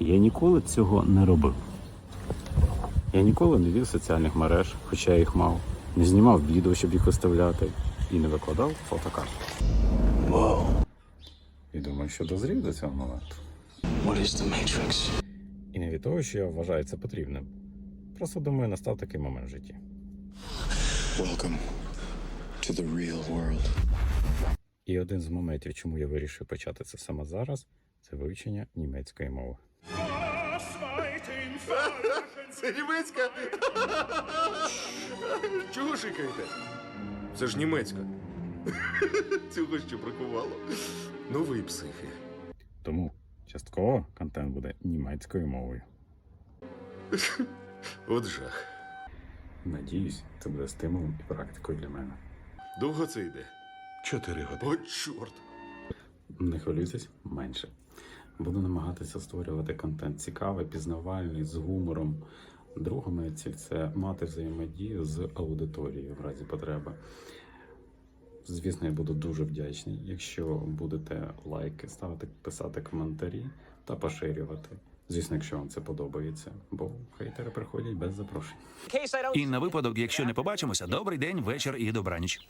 Я ніколи цього не робив. Я ніколи не вів соціальних мереж, хоча я їх мав, не знімав відео, щоб їх виставляти, і не викладав фотокарт. І думаю, що дозрів до цього моменту. What is the Matrix? І не від того, що я вважаю це потрібним. Просто думаю, настав такий момент в житті. Welcome to the real world. І один з моментів, чому я вирішив почати це саме зараз, це вивчення німецької мови. Це німецька. Чого шикаєте? Це ж німецька. Цього що бракувало. Ну ви психи. Тому частково контент буде німецькою мовою. От жах. Надіюсь, це буде стимулом і практикою для мене. Довго це йде? Чотири години. О, чорт. Не хвилюйтесь менше. Буду намагатися створювати контент цікавий, пізнавальний, з гумором. Друга моя ціль це мати взаємодію з аудиторією в разі потреби. Звісно, я буду дуже вдячний, якщо будете лайки ставити, писати коментарі та поширювати. Звісно, якщо вам це подобається, бо хейтери приходять без запрошень. І на випадок, якщо не побачимося, добрий день, вечір і добраніч.